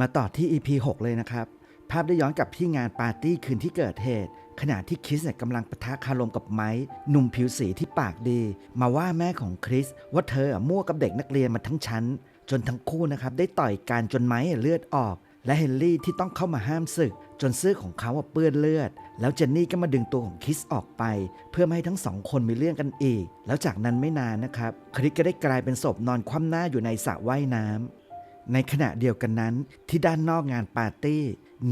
มาต่อที่ EP 6 เลยนะครับ ภาพได้ย้อนกลับที่งานปาร์ตี้คืนที่เกิดเหตุ ขณะที่คริสเนี่ยกำลังปะทะคารมกับไม้หนุ่มผิวสีที่ปากดี มาว่าแม่ของคริสว่าเธออะมั่วกับเด็กนักเรียนมาทั้งชั้น จนทั้งคู่นะครับได้ต่อยกันจนไม้เลือดออก และเฮนรี่ที่ต้องเข้ามาห้ามศึก จนเสื้อของเขาอะเปื้อนเลือด แล้วเจนนี่ก็มาดึงตัวของคริสออกไป เพื่อไม่ให้ทั้งสองคนมีเรื่องกันอีก แล้วจากนั้นไม่นานนะครับคริสก็ได้กลายเป็นศพนอนคว่ำหน้าอยู่ในสระว่ายน้ำ ในขณะเดียวกันนั้น ที่ด้านนอกงานปาร์ตี้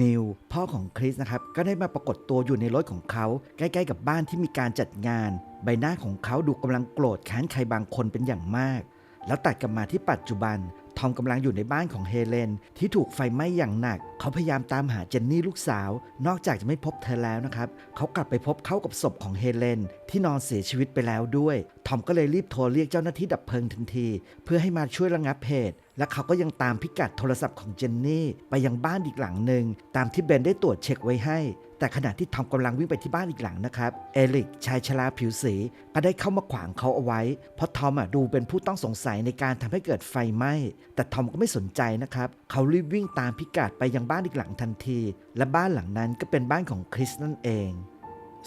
นิวพ่อของคริสนะครับ ก็ได้มาปรากฏตัวอยู่ในรถของเขาใกล้ๆกับบ้านที่มีการจัดงาน ใบหน้าของเขาดูกำลังโกรธแค้นใครบางคนเป็นอย่างมาก แล้วตัดกลับมาที่ปัจจุบันทอมกำลังอยู่ในบ้านของเฮเลน ที่ถูกไฟไหม้อย่างหนัก เขาพยายามตามหาเจนนี่ลูกสาว นอกจากจะไม่พบเธอแล้วนะครับ เขากลับไปพบเข้ากับศพของเฮเลน ที่นอนเสียชีวิตไปแล้วด้วย ทอมก็เลยรีบโทรเรียกเจ้าหน้าที่ดับเพลิงทันที เพื่อให้มาช่วยระงับเหตุ และเขาก็ยังตามพิกัดโทรศัพท์ของเจนนี่ไปยังบ้านอีกหลังหนึ่งตามที่เบนได้ตรวจเช็คไว้ให้ แต่ขณะที่ทอมกำลังวิ่งไปที่บ้านอีกหลังนะครับ เอลิกชายชราผิวสีก็ได้เข้ามาขวางเขาเอาไว้ เพราะทอมอะดูเป็นผู้ต้องสงสัยในการทำให้เกิดไฟไหม้แต่ทอมก็ไม่สนใจนะครับเขารีบวิ่งตามพิกัดไปยังบ้านอีกหลังทันที และบ้านหลังนั้นก็เป็นบ้านของคริสนั่นเอง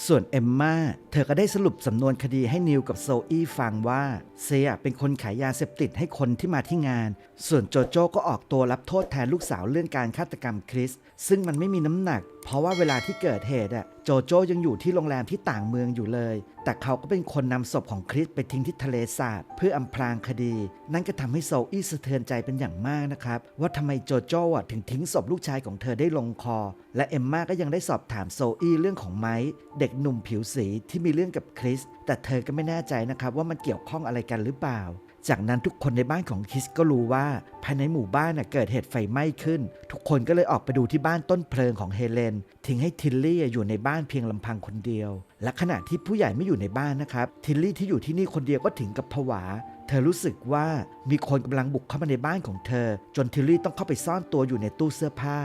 ส่วนเอมมาเธอก็ได้สรุปสำนวนคดีให้นิวกับโซอี้ฟังว่าเซียเป็นคนขายยาเสพติดให้คนที่มาที่งาน ส่วนโจโจ้ก็ออกตัวรับโทษแทนลูกสาวเรื่องการฆาตกรรมคริส ซึ่งมันไม่มีน้ำหนักเพราะว่าเวลาที่เกิดเหตุอะโจโจยังอยู่ที่โรงแรมที่ต่างเมืองอยู่เลย แต่เขาก็เป็นคนนำศพของคริสไปทิ้งที่ทะเลสาบเพื่ออำพรางคดี นั่นก็ทำให้โซอี้สะเทือนใจเป็นอย่างมากนะครับ ว่าทำไมโจโจอะถึงทิ้งศพลูกชายของเธอได้ลงคอ และเอมมาก็ยังได้สอบถามโซอี้เรื่องของไม้เด็กหนุ่มผิวสีที่มีเรื่องกับคริสแต่เธอก็ไม่แน่ใจนะครับว่ามันเกี่ยวข้องอะไรกันหรือเปล่า จากนั้นทุกคนในบ้านของคิสก็รู้ว่า ภายในหมู่บ้านเกิดเหตุไฟไหม้ขึ้น ทุกคนก็เลยออกไปดูที่บ้านต้นเพลิงของเฮเลน ทิ้งให้ทิลลี่อยู่ในบ้านเพียงลำพังคนเดียว และขณะที่ผู้ใหญ่ไม่อยู่ในบ้านนะครับ ทิลลี่ที่อยู่ที่นี่คนเดียวก็ถึงกับผวา เธอรู้สึกว่ามีคนกำลังบุกเข้ามาในบ้านของเธอ จนทิลลี่ต้องเข้าไปซ่อนตัวอยู่ในตู้เสื้อผ้า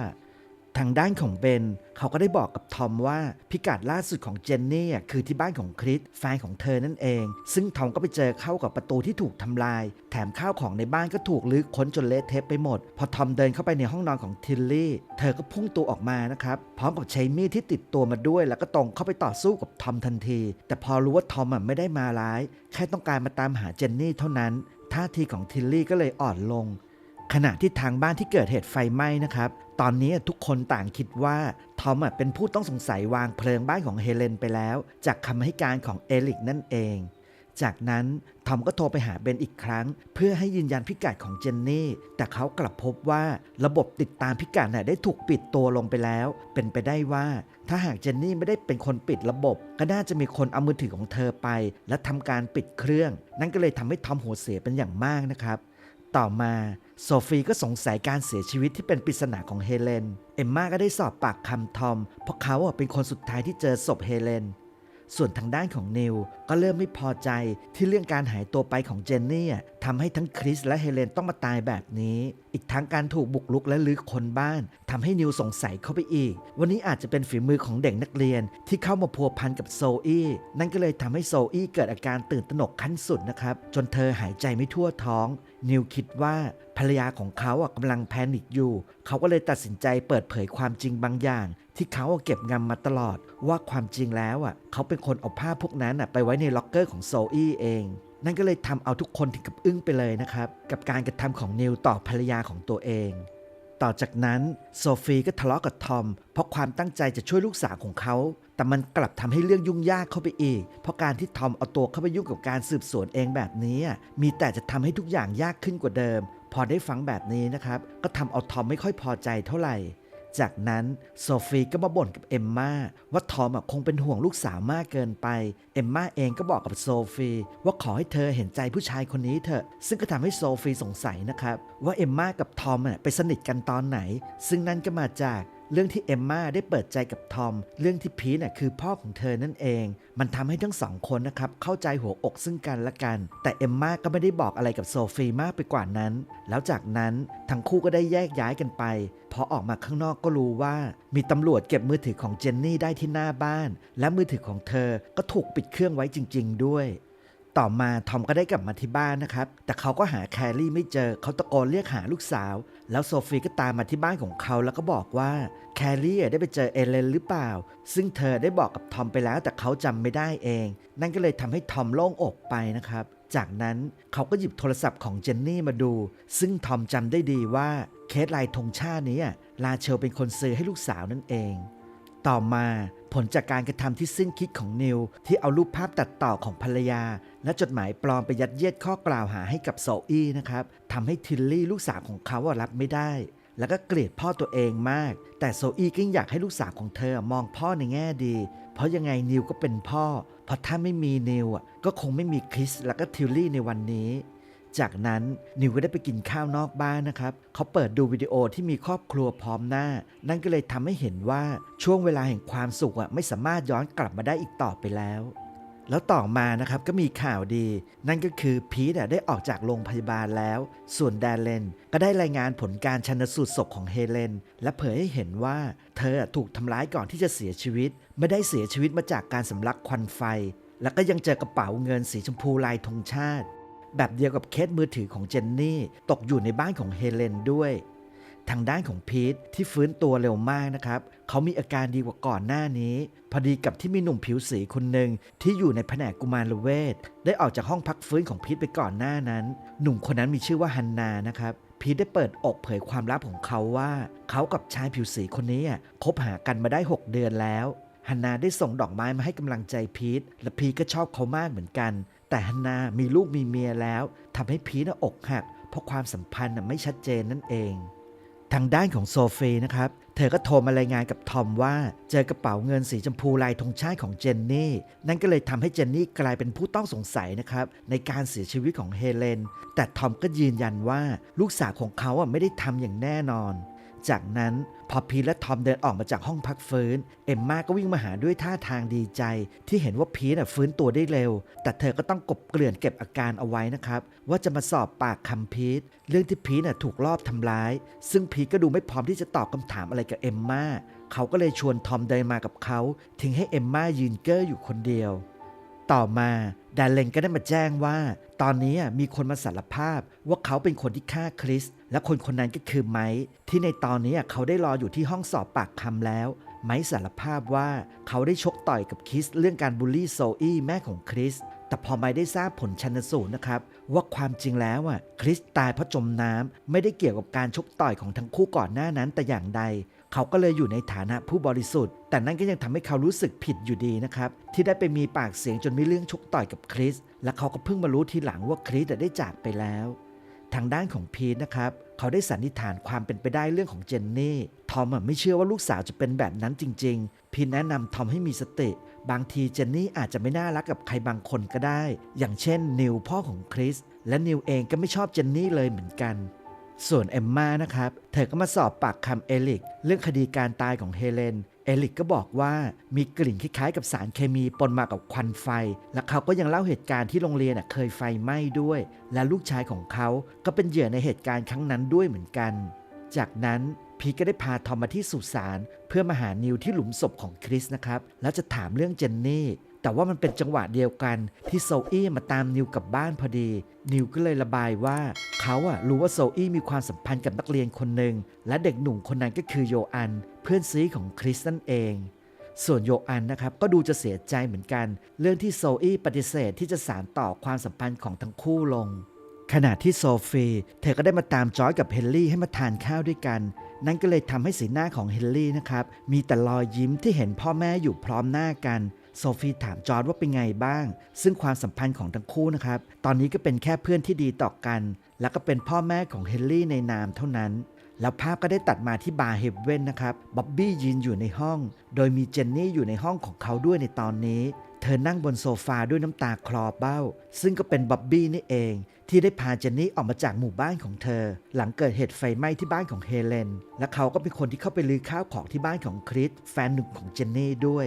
ทางด้านของเบน เขาก็ได้บอกกับทอมว่าพิกัดล่าสุดของเจนนี่คือที่บ้านของคริสแฟนของเธอนั่นเอง ซึ่งทอมก็ไปเจอเข้ากับประตูที่ถูกทำลาย แถมข้าวของในบ้านก็ถูกลื้อค้นจนเละเทะไปหมด พอทอมเดินเข้าไปในห้องนอนของทิลลี่ เธอก็พุ่งตัวออกมานะครับ พร้อมกับใช้มีดที่ติดตัวมาด้วย แล้วก็ตรงเข้าไปต่อสู้กับทอมทันที แต่พอรู้ว่าทอมไม่ได้มาร้าย แค่ต้องการมาตามหาเจนนี่เท่านั้นท่าทีของทิลลี่ก็เลยอ่อนลง ขณะที่ทางบ้านที่เกิดเหตุไฟไหม้นะครับ ตอนนี้ทุกคนต่างคิดว่า ทอมเป็นผู้ต้องสงสัยวางเพลิงบ้านของเฮเลนไปแล้ว จากคำให้การของเอลิกนั่นเอง จากนั้นทอมก็โทรไปหาเบนอีกครั้ง เพื่อให้ยืนยันพิกัดของเจนนี่ แต่เขากลับพบว่าระบบติดตามพิกัดน่ะได้ถูกปิดตัวลงไปแล้ว เป็นไปได้ว่า ถ้าหากเจนนี่ไม่ได้เป็นคนปิดระบบ ก็น่าจะมีคนเอามือถือของเธอไป และทำการปิดเครื่อง นั่นก็เลยทำให้ทอมหัวเสียเป็นอย่างมากนะครับ ต่อมาโซฟีก็สงสัยการเสียชีวิตที่เป็นปริศนาของเฮเลน เอมมาก็ได้สอบปากคำทอม เพราะเขาเป็นคนสุดท้ายที่เจอศพเฮเลน ส่วนทางด้านของนิวก็เริ่มไม่พอใจที่เรื่องการหายตัวไปของเจนนี่ ทำให้ทั้งคริสและเฮเลนต้องมาตายแบบนี้ อีกทั้งการถูกบุกรุกและลื้อคนบ้านทำให้นิวสงสัยเข้าไปอีก วันนี้อาจจะเป็นฝีมือของเด็กนักเรียนที่เข้ามาพัวพันกับโซอี้นั่นก็เลยทำให้โซอี้เกิดอาการตื่นตระหนกขั้นสุดนะครับ จนเธอหายใจไม่ทั่วท้อง นิวคิดว่าภรรยาของเขาอะกำลังแพนิคอยู่ เขาก็เลยตัดสินใจเปิดเผยความจริงบางอย่าง ที่เขาอะเก็บงำมาตลอด ว่าความจริงแล้วอะเขาเป็นคนเอาผ้าพวกนั้นอะไปไว้ในล็อกเกอร์ของโซอี้เอง นั่นก็เลยทำเอาทุกคนถึงกับอึ้งไปเลยนะครับ กับการกระทำของนิวต่อภรรยาของตัวเอง ต่อจากนั้นโซฟีก็ทะเลาะกับทอม เพราะความตั้งใจจะช่วยลูกสาวของเขา แต่มันกลับทำให้เรื่องยุ่งยากเข้าไปอีก เพราะการที่ทอมเอาตัวเข้าไปยุ่งกับการสืบสวนเองแบบนี้ มีแต่จะทำให้ทุกอย่างยากขึ้นกว่าเดิม พอได้ฟังแบบนี้นะครับ ก็ทำเอาทอมไม่ค่อยพอใจเท่าไหร่ จากนั้นโซฟีก็มาบ่นกับเอมมาว่าทอมคงเป็นห่วงลูกสาวมากเกินไป เอมมาเองก็บอกกับโซฟีว่าขอให้เธอเห็นใจผู้ชายคนนี้เถอะ ซึ่งก็ทำให้โซฟีสงสัยนะครับ ว่าเอมมากับทอมไปสนิทกันตอนไหน ซึ่งนั่นก็มาจาก เรื่องที่เอมมาได้เปิดใจกับทอม เรื่องที่พีทน่ะคือพ่อของเธอนั่นเอง มันทำให้ทั้งสองคนนะครับเข้าใจหัวอกซึ่งกันและกัน แต่เอมมาก็ไม่ได้บอกอะไรกับโซฟีมากไปกว่านั้น แล้วจากนั้นทั้งคู่ก็ได้แยกย้ายกันไปพอออกมาข้างนอกก็รู้ว่า มีตำรวจเก็บมือถือของเจนนี่ได้ที่หน้าบ้าน และมือถือของเธอก็ถูกปิดเครื่องไว้จริง ๆ ด้วย ต่อมาทอมก็ได้กลับมาที่บ้านนะครับ แต่เขาก็หาแคลรี่ไม่เจอ เขาตะโกนเรียกหาลูกสาว แล้วโซฟีก็ตามมาที่บ้านของเขาแล้วก็บอกว่าแคลรี่ได้ไปเจอเอเลนหรือเปล่า ซึ่งเธอได้บอกกับทอมไปแล้วแต่เขาจำไม่ได้เอง นั่นก็เลยทำให้ทอมโล่งอกไปนะครับ จากนั้นเขาก็หยิบโทรศัพท์ของเจนนี่มาดู ซึ่งทอมจำได้ดีว่าเคสลายธงชาตินี้ลาเชลเป็นคนซื้อให้ลูกสาวนั่นเอง ต่อมาผลจากการกระทำที่สิ้นคิดของนิว ที่เอารูปภาพตัดต่อของภรรยา และจดหมายปลอมไปยัดเยียดข้อกล่าวหาให้กับโซอี้นะครับทำให้ทิลลี่ลูกสาวของเขารับไม่ได้ แล้วก็เกลียดพ่อตัวเองมาก แต่โซอี้ก็ยังอยากให้ลูกสาวของเธอมองพ่อในแง่ดี เพราะยังไงนิวก็เป็นพ่อ เพราะถ้าไม่มีนิวก็คงไม่มีคริสแล้วก็ทิลลี่ในวันนี้ จากนั้นนิวก็ได้ไปกินข้าวนอกบ้านนะครับเขาเปิดดูวิดีโอที่มีครอบครัวพร้อมหน้า นั่นก็เลยทำให้เห็นว่าช่วงเวลาแห่งความสุขอะไม่สามารถย้อนกลับมาได้อีกต่อไปแล้วแล้วต่อมานะครับก็มีข่าวดี นั่นก็คือพีทได้ออกจากโรงพยาบาลแล้ว ส่วนแดนเลน ก็ได้รายงานผลการชันสูตรศพของเฮเลน และเผยให้เห็นว่าเธอถูกทำร้ายก่อนที่จะเสียชีวิต ไม่ได้เสียชีวิตมาจากการสำลักควันไฟ แล้วก็ยังเจอกระเป๋าเงินสีชมพูลายธงชาติ แบบเดียวกับเคสมือถือของเจนนี่ ตกอยู่ในบ้านของเฮเลนด้วย ทางด้านของพีทที่ฟื้นตัวเร็วมากนะครับ เขามีอาการดีกว่าก่อนหน้านี้ พอดีกับที่มีหนุ่มผิวสีคนหนึ่งที่อยู่ในแผนกกุมารเวทได้ออกจากห้องพักฟื้นของพีทไปก่อนหน้านั้น หนุ่มคนนั้นมีชื่อว่าฮันนานะครับพีทได้เปิดอกเผยความลับของเขาว่า เขากับชายผิวสีคนนี้คบหากันมาได้ 6 เดือนแล้วฮันนาได้ส่งดอกไม้มาให้กำลังใจพีทและพีทก็ชอบเขามากเหมือนกัน แต่ฮันนามีลูกมีเมียแล้วทำให้พีทน่ะอกหัก เพราะความสัมพันธ์ไม่ชัดเจนนั่นเอง ทางด้านของโซฟีนะครับ เธอก็โทรมารายงานกับทอมว่า เจอกระเป๋าเงินสีชมพูลายธงชาติของเจนนี่ นั่นก็เลยทำให้เจนนี่กลายเป็นผู้ต้องสงสัยนะครับ ในการเสียชีวิตของเฮเลน แต่ทอมก็ยืนยันว่าลูกสาวของเขาไม่ได้ทำอย่างแน่นอน จากนั้น อพีทและทอมเดินออกมาจากห้องพักฟื้น เอมมาก็วิ่งมาหาด้วยท่าทางดีใจ ที่เห็นว่าพีทน่ะฟื้นตัวได้เร็ว แต่เธอก็ต้องกบเกลื่อนเก็บอาการเอาไว้นะครับ ว่าจะมาสอบปากคำพีทเรื่องที่พีทน่ะถูกลอบทำร้าย ซึ่งพีทก็ดูไม่พร้อมที่จะตอบคำถามอะไรกับเอมมาเขาก็เลยชวนทอมเดินมากับเขาทิ้งให้เอมมายืนเก้ออยู่คนเดียว ต่อมาดาเลนก็ได้มาแจ้งว่า ตอนนี้มีคนมาสารภาพว่าเขาเป็นคนที่ฆ่าคริส และคนคนนั้นก็คือไมค์ที่ในตอนนี้เขาได้รออยู่ที่ห้องสอบปากคำแล้ว ไมค์สารภาพว่าเขาได้ชกต่อยกับคริสเรื่องการบูลลี่โซอี้แม่ของคริสแต่พอไมค์ได้ทราบผลชันสูตรนะครับ ว่าความจริงแล้วอะคริสตายเพราะจมน้ำไม่ได้เกี่ยวกับการชกต่อยของทั้งคู่ก่อนหน้านั้นแต่อย่างใด เขาก็เลยอยู่ในฐานะผู้บริสุทธิ์ แต่นั่นก็ยังทำให้เขารู้สึกผิดอยู่ดีนะครับ ที่ได้ไปมีปากเสียงจนมีเรื่องชกต่อยกับคริสและเขาก็เพิ่งมารู้ทีหลังว่าคริสได้จากไปแล้ว ทางด้านของพีทนะครับ เขาได้สันนิษฐานความเป็นไปได้เรื่องของเจนนี่ทอมอะไม่เชื่อว่าลูกสาวจะเป็นแบบนั้นจริง ๆ พี่แนะนำทอมให้มีสติ บางทีเจนนี่อาจจะไม่น่ารักกับใครบางคนก็ได้ อย่างเช่น นิวพ่อของคริสและนิวเองก็ไม่ชอบเจนนี่เลยเหมือนกัน ส่วนเอมมานะครับ เธอก็มาสอบปากคำเอลิก เรื่องคดีการตายของเฮเลน เอลิกก็บอกว่ามีกลิ่นคล้ายๆกับสารเคมีปนมากับควันไฟ และเขาก็ยังเล่าเหตุการณ์ที่โรงเรียนเคยไฟไหม้ด้วย และลูกชายของเขาก็เป็นเหยื่อในเหตุการณ์ครั้งนั้นด้วยเหมือนกัน จากนั้นพีทก็ได้พาทอมมาที่สุสานเพื่อมาหานิวที่หลุมศพของคริสนะครับ แล้วจะถามเรื่องเจนนี่ แต่ว่ามันเป็นจังหวะเดียวกันที่โซอี้มาตามนิวกลับบ้านพอดี นิวก็เลยระบายว่า เขาอะรู้ว่าโซอี้มีความสัมพันธ์กับนักเรียนคนหนึ่งและเด็กหนุ่มคนนั้นก็คือโยอัน เพื่อนซีของคริสนั่นเอง ส่วนโยอันนะครับก็ดูจะเสียใจเหมือนกัน เรื่องที่โซอี้ปฏิเสธที่จะสานต่อความสัมพันธ์ของทั้งคู่ลง ขณะที่โซฟีเธอก็ได้มาตามจอยกับเฮนรี่ให้มาทานข้าวด้วยกันนั่นก็เลยทำให้สีหน้าของเฮนรี่นะครับมีแต่รอยยิ้มที่เห็นพ่อแม่อยู่พร้อมหน้ากัน โซฟีถามจอร์ดว่าเป็นไงบ้าง ซึ่งความสัมพันธ์ของทั้งคู่นะครับ ตอนนี้ก็เป็นแค่เพื่อนที่ดีต่อกัน แล้วก็เป็นพ่อแม่ของเฮนรี่ในนามเท่านั้น แล้วภาพก็ได้ตัดมาที่บาร์เฮเว่นนะครับบ๊อบบี้ยืนอยู่ในห้อง โดยมีเจนนี่อยู่ในห้องของเขาด้วยในตอนนี้ เธอนั่งบนโซฟาด้วยน้ำตาคลอเบ้า ซึ่งก็เป็นบ๊อบบี้นี่เอง ที่ได้พาเจนนี่ออกมาจากหมู่บ้านของเธอ หลังเกิดเหตุไฟไหม้ที่บ้านของเฮเลน และเขาก็เป็นคนที่เข้าไปลื้อข้าวของที่บ้านของคริสแฟนหนุ่มของเจนนี่ด้วย